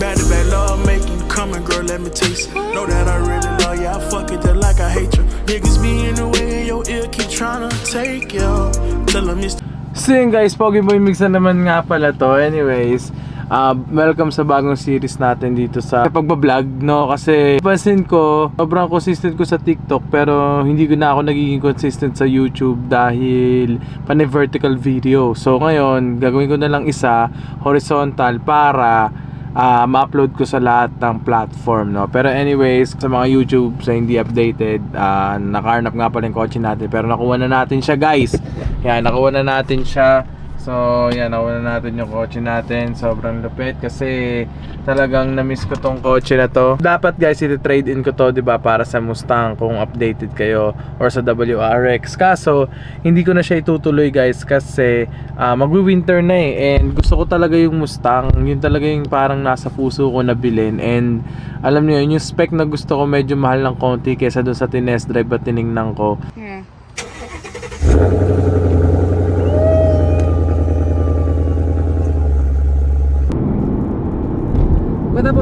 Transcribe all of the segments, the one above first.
Bad to bad love making, come and girl, let me taste it. Know that I really love you, I fuck it just like I hate you. Niggas be in the way your ear, keep tryna take you. Tell them it's So yun guys, Pogi Boy Mix na naman nga pala to. Anyways, uh, welcome sa bagong series natin dito sa pagbablog, no? Kasi pansin ko, sobrang consistent ko sa TikTok pero hindi ko na ako nagiging consistent sa YouTube dahil panay vertical video. So ngayon, gagawin ko na lang isa, horizontal para ah, ma-upload ko sa lahat ng platform, no? Pero anyways, sa mga YouTube sa hindi updated, uh, nakaharnap nga pala yung kotse natin. Pero nakuha na natin siya, guys. Yan, nakuha na natin siya. So, yan, nakuha na natin yung kotse natin. Sobrang lupit kasi talagang na-miss ko tong kotse na to. Dapat guys, i-trade in ko to, 'di ba, para sa Mustang kung updated kayo or sa WRX. Kaso, hindi ko na siya itutuloy, guys, kasi ah, magwi-winter na eh and gusto ko talaga yung Mustang. Yun talaga yung parang nasa puso ko na bilhin and alam niyo yun, yung spec na gusto ko medyo mahal ng konti kesa doon sa tinest drive at tiningnan ko. Here.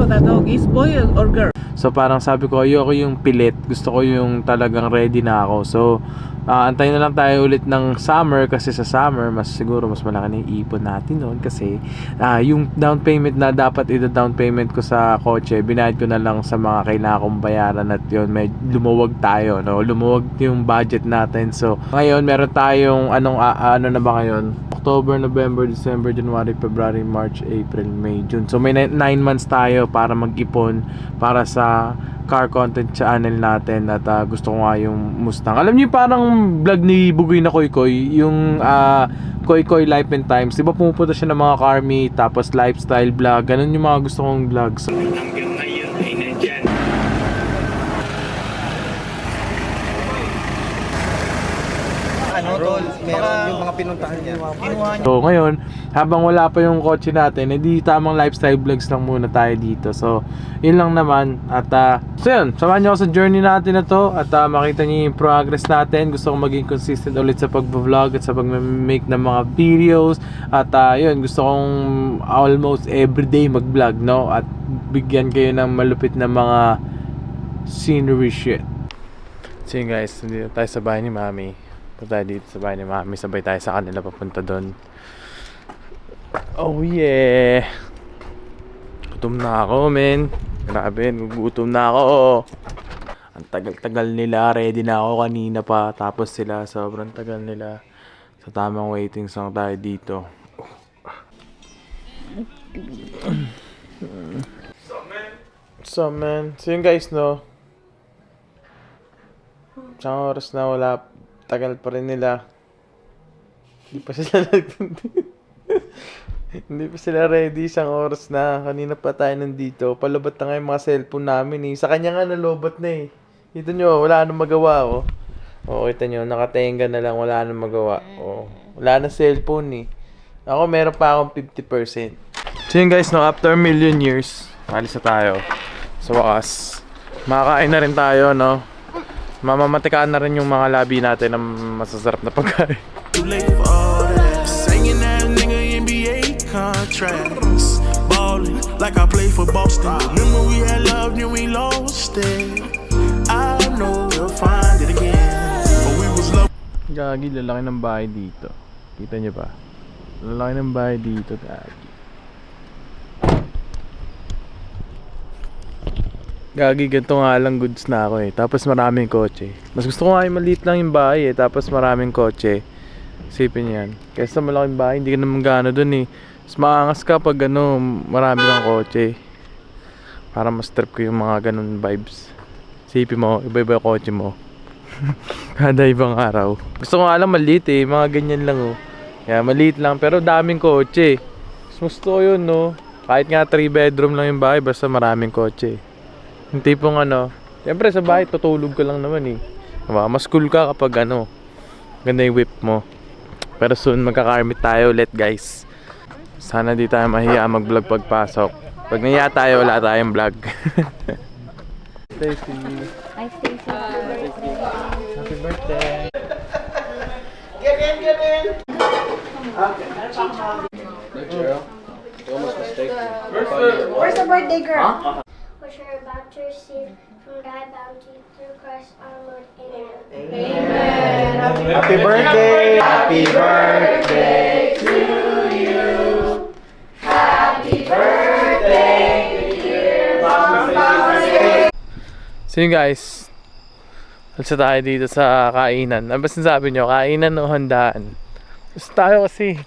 That dog? Is boy or girl? So parang sabi ko, ayoko yung pilit. Gusto ko yung talagang ready na ako. So, ah, antayin na lang tayo ulit ng summer kasi sa summer, mas siguro mas malaki na yung ipon natin noon kasi ah, yung down payment na dapat ida-down payment ko sa kotse, binayad ko na lang sa mga kailangan kong bayaran at yun, may lumuwag tayo, no? Lumuwag yung budget natin. So, ngayon meron tayong anong ah, ano na ba ngayon? October, November, December, January, February, March, April, May, June. So may 9 months tayo para mag-ipon para sa car content channel natin at ah, gusto ko nga yung Mustang. Alam niyo parang vlog ni Bugoy na Koy Koy, yung ah, Koy Life and Times. Di ba pumupunta siya ng mga car meet, tapos lifestyle vlog. Ganun yung mga gusto kong vlogs. Ano tol, meron yung mga pinuntahan niya. Kinuha niya. So ngayon, habang wala pa yung kotse natin, edi tamang lifestyle vlogs lang muna tayo dito. So, yun lang naman. At uh, so yun, samahan niyo ako sa journey natin na to at ah, makita niyo yung progress natin. Gusto kong maging consistent ulit sa pag-vlog at sa pag-make ng mga videos. At ah, yun, gusto kong almost everyday mag-vlog, no? At bigyan kayo ng malupit na mga scenery shit. So yun guys, nandito tayo sa bahay ni Mami. Punta tayo dito sa bahay ni Mami. Sabay tayo sa kanila papunta doon. Oh yeah! Gutom na ako, men. Grabe, gugutom na ako. Ang tagal-tagal nila. Ready na ako kanina pa. Tapos sila, sobrang tagal nila. Sa tamang waiting song tayo dito. So man, so yun guys no, Isang oras na wala, tagal pa rin nila. Hindi pa sila Hindi pa sila ready, isang oras na. Kanina pa tayo nandito. Palabat na nga yung mga cellphone namin eh. Sa kanya nga nalobat na eh. Kita nyo, wala nang magawa oh. Oo, kita nyo, nakatenga na lang, wala nang magawa. Oh, wala na cellphone eh. Ako meron pa akong 50%. So yun guys, no, after million years, alis na tayo. Sa wakas. Makakain na rin tayo, no? Mamamatikaan na rin yung mga labi natin ng masasarap na pagkain. contracts. Ballin' like I played for Boston. Remember we had love, then we lost it. I know we'll find it again. But we was love. Gagi, lalaki ng bahay dito. Kita niyo ba? Lalaki ng bahay dito, gagi. Gagi, ganito nga lang goods na ako eh. Tapos maraming kotse. Mas gusto ko nga yung maliit lang yung bahay eh. Tapos maraming kotse. Sipin yan. Kaysa malaking bahay, hindi ka naman gano dun eh. Mas maangas ka pag ano, marami kang kotse. Para mas trip ko yung mga ganun vibes. Sipin mo, iba-iba yung kotse mo. Kada ibang araw. Gusto ko nga lang maliit eh. Mga ganyan lang oh. Kaya maliit lang pero daming kotse. Mas gusto ko yun no. Kahit nga 3 bedroom lang yung bahay basta maraming kotse. Yung tipong ano, siyempre sa bahay tutulog ka lang naman eh. Diba? Mas cool ka kapag ano, ganda yung whip mo. Pero soon magkakarmit tayo ulit guys. Sana di tayo mahiya mag-vlog pagpasok. Pag nahiya tayo, wala tayong vlog. Stacy, Hi, Stacy. happy birthday! Where's the birthday girl? to receive from thy bounty through Christ our Lord. Amen. Happy birthday! Happy birthday! So yun guys, Alsa tayo dito sa kainan. Ano ba sinasabi nyo? Kainan o handaan? Gusto tayo kasi.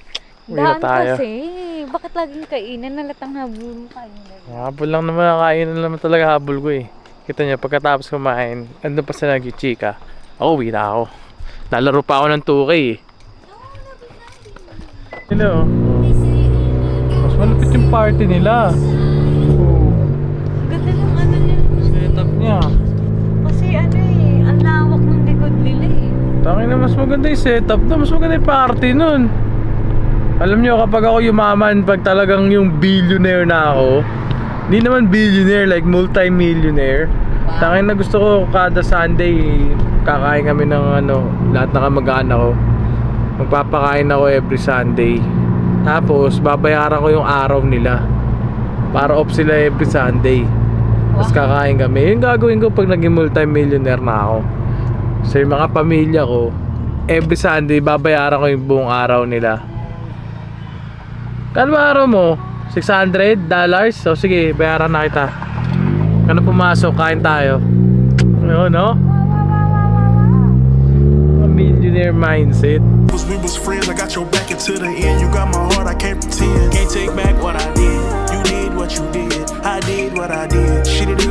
Uwi na Daan tayo. kasi. Bakit laging kainan? Nalatang habol mo kainan. Habol lang naman, kainan naman talaga habol ko eh. Kita nyo, pagkatapos kumain, andun pa sila nag-chika. Ako, uwi na ako. Nalaro pa ako ng 2K eh. Hello. Mas malapit yung party nila. Ganda ng ano niya. setup niya. Kasi ano eh, ang lawak ng likod nila eh. Tangin na mas maganda yung setup na, mas maganda yung party nun. Alam nyo, kapag ako yumaman, pag talagang yung billionaire na ako, hindi naman billionaire, like multi-millionaire. Tangin na gusto ko kada Sunday, kakain kami ng ano, lahat na kamag-anak ko. Magpapakain ako every Sunday. Tapos, babayaran ko yung araw nila. Para off sila every Sunday. Tapos kakain kami. Yung gagawin ko pag naging multi-millionaire na ako. So yung mga pamilya ko, every Sunday babayaran ko yung buong araw nila. Araw mo? 600 dollars? So sige, bayaran na kita. Kano pumasok, kain tayo. Ano, no? A millionaire mindset. We was friends, I got your back until the end. You got my heart, I can't pretend. Can't take back what I did. You did what you did. I did what I did. She didn't